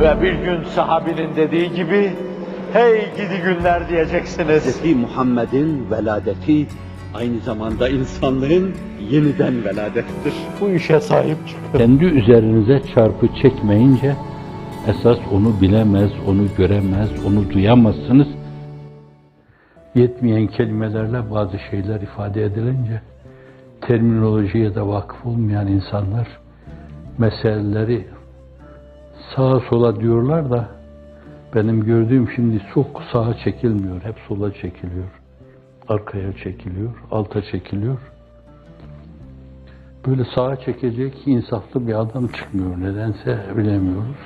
Ve bir gün sahabinin dediği gibi, hey gidi günler diyeceksiniz. Hz. Muhammed'in veladeti aynı zamanda insanlığın yeniden veladettir. Bu işe sahip çıkın. Kendi üzerinize çarpı çekmeyince esas onu bilemez, onu göremez, onu duyamazsınız. Yetmeyen kelimelerle bazı şeyler ifade edilince terminolojiye de vakıf olmayan insanlar meseleleri sağa sola diyorlar da benim gördüğüm şimdi çok sağa çekilmiyor, hep sola çekiliyor. Arkaya çekiliyor, alta çekiliyor. Böyle sağa çekecek insaflı bir adam çıkmıyor. Nedense bilemiyoruz.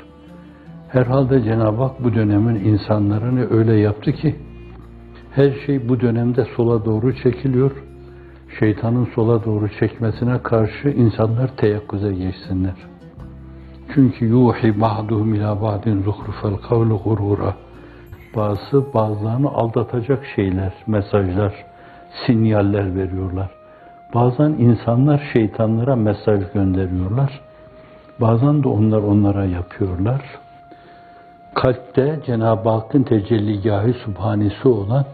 Herhalde Cenab-ı Hak bu dönemin insanlarını öyle yaptı ki her şey bu dönemde sola doğru çekiliyor. Şeytanın sola doğru çekmesine karşı insanlar teyakkuza geçsinler. Çünkü yuhi ba'duhum ila ba'din zuhrufel kavli gurura. Bazı bazılarını aldatacak şeyler, mesajlar, sinyaller veriyorlar. Bazen insanlar şeytanlara mesaj gönderiyorlar. Bazen de onlar onlara yapıyorlar. Kalpte Cenab-ı Hakk'ın tecelligahı subhanesi olan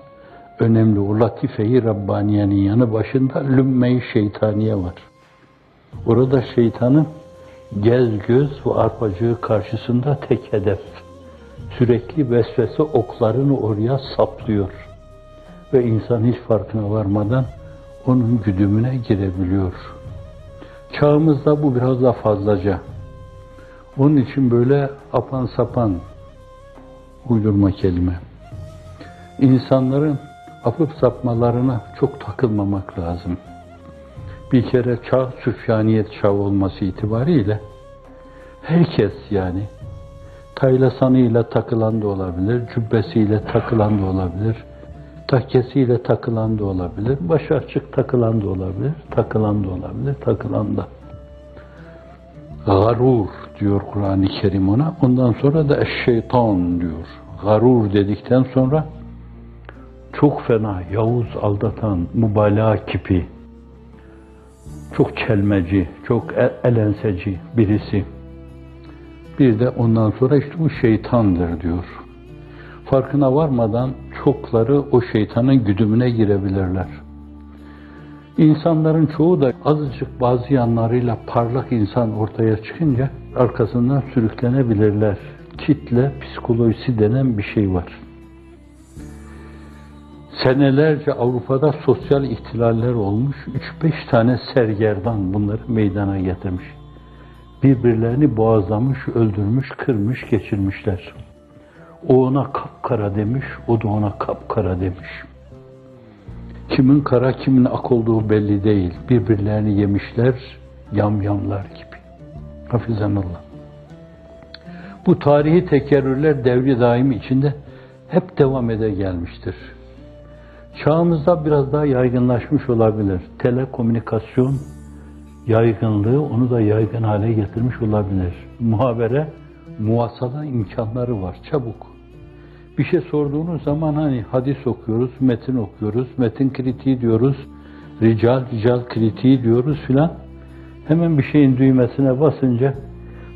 önemli o latife-i Rabbaniye'nin yanı başında lümme-i şeytaniye var. Orada şeytanın gez göz ve arpacığı karşısında tek hedef. Sürekli vesvese oklarını oraya saplıyor. Ve insan hiç farkına varmadan onun güdümüne girebiliyor. Çağımızda bu biraz daha fazlaca. Onun için böyle apan sapan uydurma kelime. İnsanların apıp sapmalarına çok takılmamak lazım. Bir kere çağ süfyaniyet çağı olması itibariyle herkes yani taylasanıyla takılan da olabilir, cübbesiyle takılan da olabilir, takkesiyle takılan da olabilir, başı açık takılan da olabilir, takılan da olabilir, takılan da. Garur diyor Kur'an-ı Kerim ona. Ondan sonra da şeytan diyor. Garur dedikten sonra çok fena, yavuz aldatan, mübalağa kipi, çok kelmeci, çok el- elenseci birisi. Bir de ondan sonra işte bu şeytandır diyor. Farkına varmadan çokları o şeytanın güdümüne girebilirler. İnsanların çoğu da azıcık bazı yanlarıyla parlak insan ortaya çıkınca arkasından sürüklenebilirler. Kitle psikolojisi denen bir şey var. Senelerce Avrupa'da sosyal ihtilaller olmuş. 3-5 tane sergerdan bunları meydana getirmiş. Birbirlerini boğazlamış, öldürmüş, kırmış, geçirmişler. O ona kapkara demiş, o da ona kapkara demiş. Kimin kara, kimin ak olduğu belli değil. Birbirlerini yemişler, yamyamlar gibi. Hafizanallah. Bu tarihi tekerrürler devri daimi içinde hep devam ede gelmiştir. Çağımızda biraz daha yaygınlaşmış olabilir. Telekomünikasyon yaygınlığı onu da yaygın hale getirmiş olabilir. Muhabere, muhasala imkanları var. Çabuk. Bir şey sorduğunuz zaman hani hadis okuyoruz, metin okuyoruz, metin kritiği diyoruz, rical, rical kritiği diyoruz filan. Hemen bir şeyin düğmesine basınca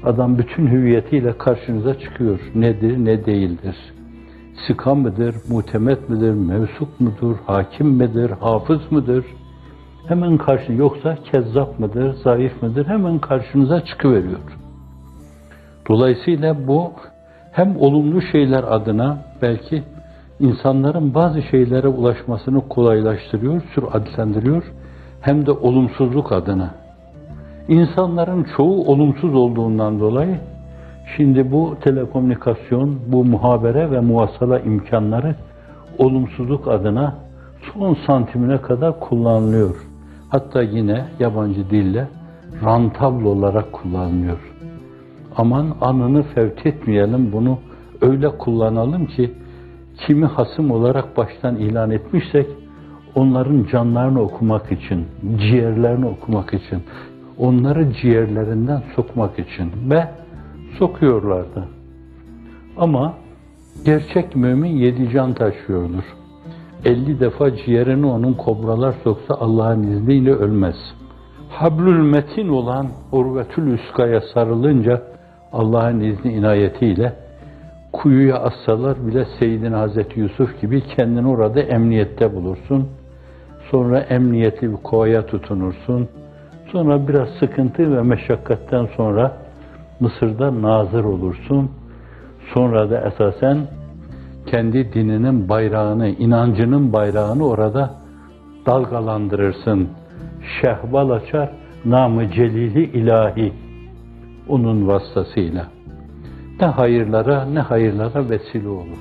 adam bütün hüviyetiyle karşınıza çıkıyor. Nedir, ne değildir. Sıka mıdır, mutemet midir, mevsuk mudur, hakim midir, hafız mıdır? Hemen karşı yoksa kezzap mıdır, zayıf mıdır? Hemen karşınıza çıkıveriyor. Dolayısıyla bu hem olumlu şeyler adına belki insanların bazı şeylere ulaşmasını kolaylaştırıyor, süratlendiriyor hem de olumsuzluk adına. İnsanların çoğu olumsuz olduğundan dolayı şimdi bu telekomünikasyon, bu muhabere ve muhasala imkanları olumsuzluk adına son santimine kadar kullanılıyor. Hatta yine yabancı dille rantabl olarak kullanılıyor. Aman anını fevt etmeyelim, bunu öyle kullanalım ki kimi hasım olarak baştan ilan etmişsek onların canlarını okumak için, ciğerlerini okumak için, onları ciğerlerinden sokmak için ve sokuyorlardı. Ama gerçek mümin yedi can taşıyordur. 50 defa ciğerini onun kobralar soksa Allah'ın izniyle ölmez. Hablül metin olan Urvetül Üska'ya sarılınca Allah'ın izni inayetiyle kuyuya assalar bile Seyyidina Hazreti Yusuf gibi kendini orada emniyette bulursun. Sonra emniyetli bir kovaya tutunursun. Sonra biraz sıkıntı ve meşakkatten sonra Mısır'da nazır olursun. Sonra da esasen kendi dininin bayrağını, inancının bayrağını orada dalgalandırırsın. Şehbal açar, namı celili ilahi onun vasıtasıyla. Ne hayırlara ne hayırlara vesile olur.